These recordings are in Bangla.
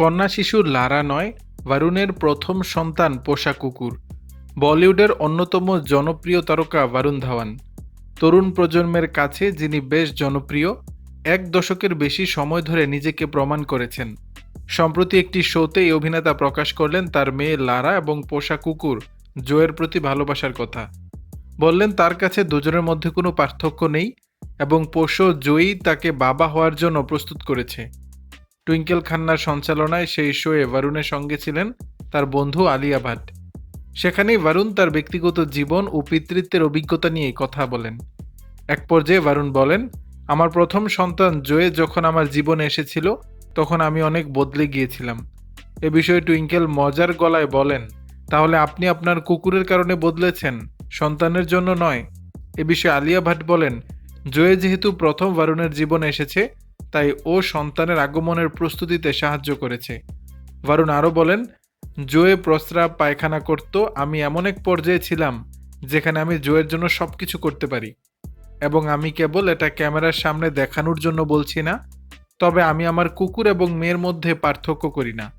কন্যা শিশু লারা নয় বারুণের প্রথম সন্তান পোষা কুকুর। বলিউডের অন্যতম জনপ্রিয় তারকা বারুণ ধাওয়ান তরুণ প্রজন্মের কাছে যিনি বেশ জনপ্রিয়, এক দশকের বেশি সময় ধরে নিজেকে প্রমাণ করেছেন। সম্প্রতি একটি শোতে এই অভিনেতা প্রকাশ করলেন তার মেয়ে লারা এবং পোষা কুকুর, জোয়ের প্রতি ভালোবাসার কথা। বললেন, তার কাছে দুজনের মধ্যে কোনো পার্থক্য নেই এবং পোষ্য জয়ী তাকে বাবা হওয়ার জন্য প্রস্তুত করেছে। টুইঙ্কেল খান্নার সঞ্চালনায় সেই শোয়ে বারুণের সঙ্গে ছিলেন তার বন্ধু আলিয়া ভাট সেখানেই বারুণ তার ব্যক্তিগত জীবন ও পিতৃত্বের অভিজ্ঞতা নিয়ে কথা বলেন। এক পর্যায়ে বারুণ বলেন, আমার প্রথম সন্তান জয়ে যখন আমার জীবনে এসেছিল, তখন আমি অনেক বদলে গিয়েছিলাম। এ বিষয়ে টুইঙ্কেল মজার গলায় বলেন, তাহলে আপনি আপনার কুকুরের কারণে বদলেছেন? সন্তানের জন্য নয়? এ বিষয়ে আলিয়া ভাট বলেন, জয়ে যেহেতু প্রথম বারুণের জীবনে এসেছে তাই ও সন্তানের আগমনের প্রস্তুতিতে সাহায্য করেছে। বারুণ আরও বলেন, জোয়ে প্রস্রাব পায়খানা করত, আমি এমন এক পর্যায়ে ছিলাম, যেখানে আমি জোয়ের জন্য সব কিছু করতে পারি। এবং আমি কেবল এটা ক্যামেরার সামনে দেখানোর জন্য বলছি না, তবে আমি আমার কুকুর এবং মেয়ের মধ্যে পার্থক্য করি না।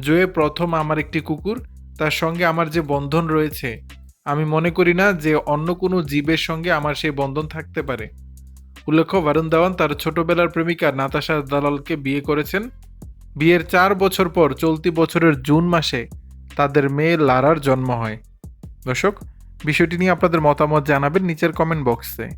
জোয়ে প্রথম আমার একটি কুকুর, তার সঙ্গে আমার যে বন্ধন রয়েছে, আমি মনে করি না যে অন্য কোনো জীবের সঙ্গে আমার সেই বন্ধন থাকতে পারে। উল্লেখ্য বারুণ দাওয়ান তার ছোটবেলার প্রেমিকা নাতাশা দালালকে বিয়ে করেছেন। বিয়ের চার বছর পর চলতি বছরের জুন মাসে তাদের মেয়ে লারার জন্ম হয়। দর্শক, বিষয়টি নিয়ে আপনাদের মতামত জানাবেন নিচের কমেন্ট বক্সে